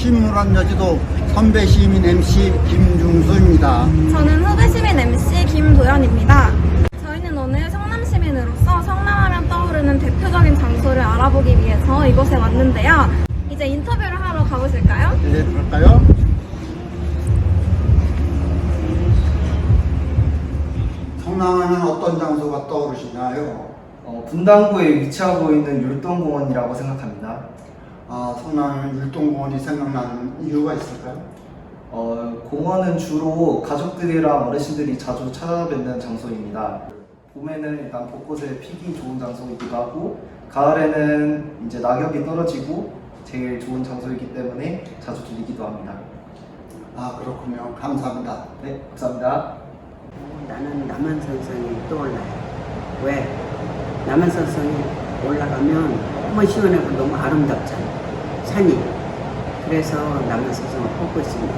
안녕하세요. 저는 시무란 여지도 선배 시민 MC 김중수입니다. 저는 후배 시민 MC 김도연입니다. 저희는 오늘 성남 시민으로서 성남하면 떠오르는 대표적인 장소를 알아보기 위해서 이곳에 왔는데요. 이제 인터뷰를 하러 가보실까요? 네, 그럴까요? 성남하면 어떤 장소가 떠오르시나요? 어, 분당구에 위치하고 있는 율동공원이라고 생각합니다. 아, 성남하면 율동공원이 생각나는 이유가 있을까요? 어, 공원은 주로 가족들이랑 어르신들이 자주 찾아뵙는 장소입니다. 봄에는 일단 벚꽃에 피기 좋은 장소이기도 하고 가을에는 이제 낙엽이 떨어지고 제일 좋은 장소이기 때문에 자주 들리기도 합니다. 아, 그렇군요. 감사합니다. 네, 감사합니다. 나는 남한산성이 떠올라요. 왜? 남한산성이 올라가면 너무 시원하고 너무 아름답잖아. 산이. 그래서 남한산성을 뽑고 있습니다.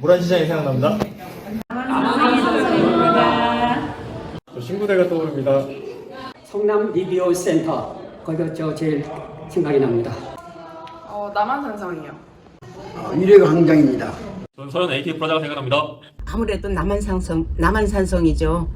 모란시장이 생각납니다. 저 신부대가 떠오릅니다. 성남 리비오 센터 거기가 저 제일 생각이 납니다. 어, 남한산성이요. 미래광장입니다. 전 서현 AT 프라자가 생각납니다. 아무래도 남한산성, 남한산성이죠.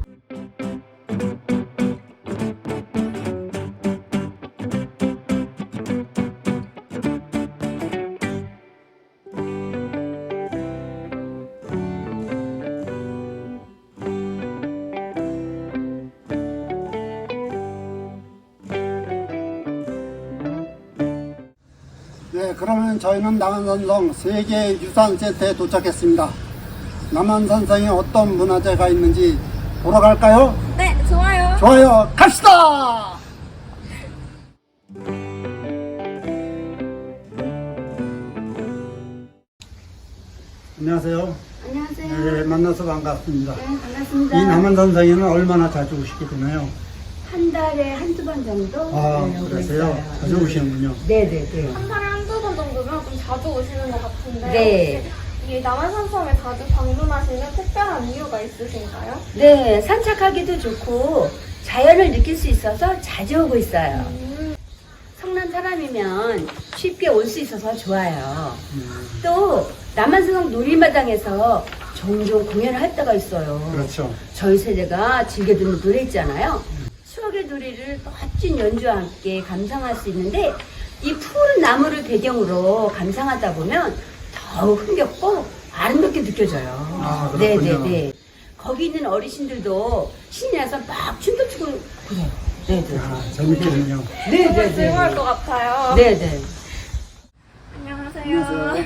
그러면 저희는 남한산성 세계유산센터에 도착했습니다. 남한산성에 어떤 문화재가 있는지 보러 갈까요? 네, 좋아요. 좋아요, 갑시다! 안녕하세요. 안녕하세요. 네, 만나서 반갑습니다. 네, 이 반갑습니다. 남한산성에는 얼마나 자주 오시게 되나요? 한 달에 한두 번 정도? 아, 네, 그러세요? 있어요. 자주 오시는군요. 네네네. 한번 정도면 좀 자주 오시는 것 같은데 네. 이 남한산성에 자주 방문하시는 특별한 이유가 있으신가요? 네, 산책하기도 좋고 자연을 느낄 수 있어서 자주 오고 있어요. 성난 사람이면 쉽게 올 수 있어서 좋아요. 또 남한산성 놀이마당에서 종종 공연을 할 때가 있어요. 그렇죠. 저희 세대가 즐겨 듣는 노래 있잖아요. 추억의 노래를 멋진 연주와 함께 감상할 수 있는데 이 푸른 나무를 배경으로 감상하다 보면 더욱 흥겹고 아름답게 느껴져요. 아, 그렇군요. 네네네. 거기 있는 어르신들도 신이 나서 막 춤도 추고 그래요. 네네. 아, 재밌겠군요. 정말 네네네. 즐거울 것 같아요. 네네. 안녕하세요. 안녕하세요.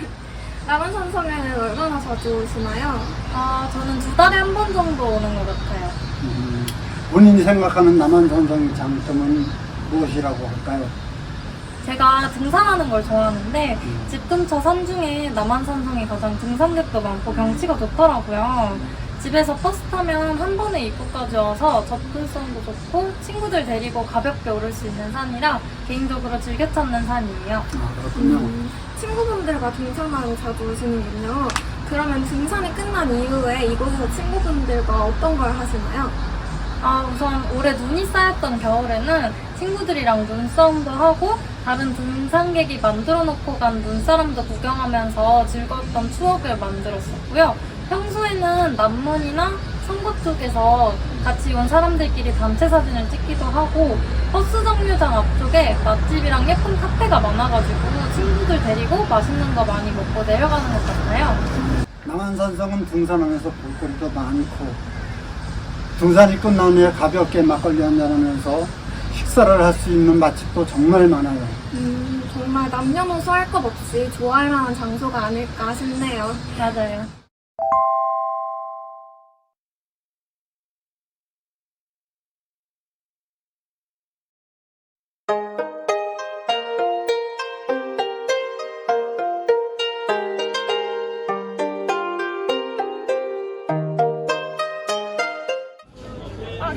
남한산성에는 얼마나 자주 오시나요? 아, 저는 두 달에 한 번 정도 오는 것 같아요. 음, 본인이 생각하는 남한산성의 장점은 무엇이라고 할까요? 제가 등산하는 걸 좋아하는데 집 근처 산 중에 남한산성이 가장 등산객도 많고 경치가 좋더라고요. 집에서 버스 타면 한 번에 입구까지 와서 접근성도 좋고 친구들 데리고 가볍게 오를 수 있는 산이라 개인적으로 즐겨 찾는 산이에요. 아, 그렇군요. 음, 친구분들과 등산을 자주 오시는군요. 그러면 등산이 끝난 이후에 이곳에서 친구분들과 어떤 걸 하시나요? 아, 우선 올해 눈이 쌓였던 겨울에는 친구들이랑 눈싸움도 하고 다른 등산객이 만들어 놓고 간 눈사람도 구경하면서 즐거웠던 추억을 만들었었고요. 평소에는 남문이나 선거 쪽에서 같이 온 사람들끼리 단체 사진을 찍기도 하고 버스 정류장 앞쪽에 맛집이랑 예쁜 카페가 많아가지고 친구들 데리고 맛있는 거 많이 먹고 내려가는 것 같아요. 남한산성은 등산하면서 볼거리도 많고 등산이 끝난 후에 가볍게 막걸리 한잔하면서 식사를 할 수 있는 맛집도 정말 많아요. 음, 정말 남녀노소 할 것 없이 좋아할 만한 장소가 아닐까 싶네요. 맞아요.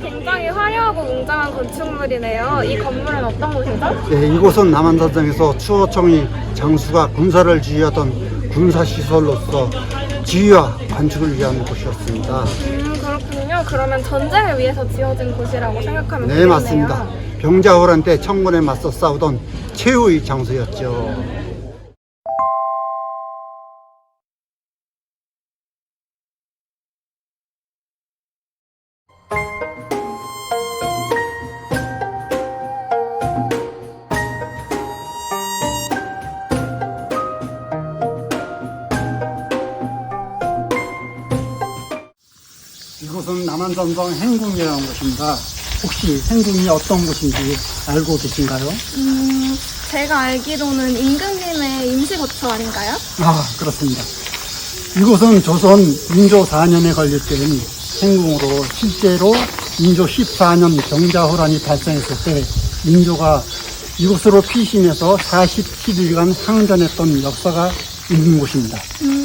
굉장히 화려하고 웅장한 건축물이네요. 이 건물은 어떤 곳이죠? 네, 이곳은 남한산성에서 추호청이 장수가 군사를 지휘하던 군사시설로서 지휘와 관측을 위한 곳이었습니다. 음, 그렇군요. 그러면 전쟁을 위해서 지어진 곳이라고 생각하면 네, 되겠네요. 맞습니다. 병자호란 때 청군에 맞서 싸우던 최후의 장소였죠. 남한산성 행궁이라는 곳입니다. 혹시 행궁이 어떤 곳인지 알고 계신가요? 음, 제가 알기로는 임금님의 임시거처 아닌가요? 아, 그렇습니다. 이곳은 조선 민조 4년에 건립된 행궁으로 실제로 민조 14년 병자호란이 발생했을 때 민조가 이곳으로 피신해서 47일간 항전했던 역사가 있는 곳입니다. 음,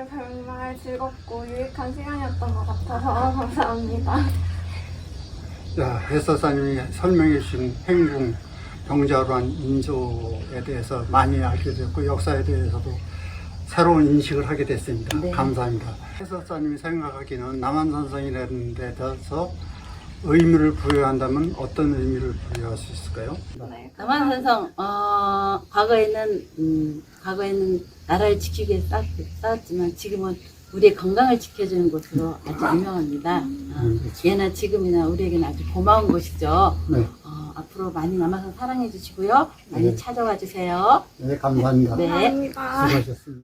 해설 정말 즐겁고 유익한 시간이었던 것 같아서 감사합니다. 자, 해설사님이 설명해 주신 행궁 병자호란 인조에 대해서 많이 알게 됐고 역사에 대해서도 새로운 인식을 하게 됐습니다. 네. 감사합니다. 해설사님이 생각하기는 남한산성이라는 데 대해서 의미를 부여한다면 어떤 의미를 부여할 수 있을까요? 네, 남한 산성 어, 과거에는 음, 과거에는 나라를 지키기 위해 싸, 싸웠지만 지금은 우리의 건강을 지켜주는 곳으로 아주 유명합니다. 어, 음, 예나 지금이나 우리에게는 아주 고마운 곳이죠. 네, 어, 앞으로 많이 남아서 사랑해 주시고요. 많이 네. 찾아와 주세요. 네 감사합니다. 네. 감사합니다. 수고하셨습니다.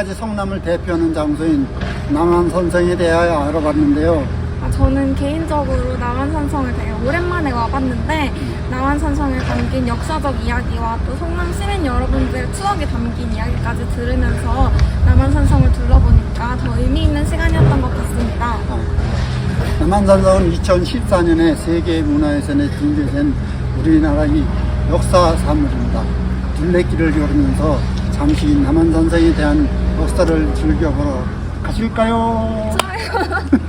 지금까지 성남을 대표하는 장소인 남한선성에 대하여 알아봤는데요. 아, 저는 개인적으로 남한산성을 되게 오랜만에 와봤는데 남한산성을 담긴 역사적 이야기와 또 성남 시민 여러분들의 추억이 담긴 이야기까지 들으면서 남한산성을 둘러보니까 더 의미 있는 시간이었던 것 같습니다. 남한산성은 2014년에 세계 문화유산에 등재된 우리나라의 역사 사물입니다. 둘레길을 걸으면서 잠시 남한산성에 대한 역사를 즐겨보러 가실까요? 좋아요.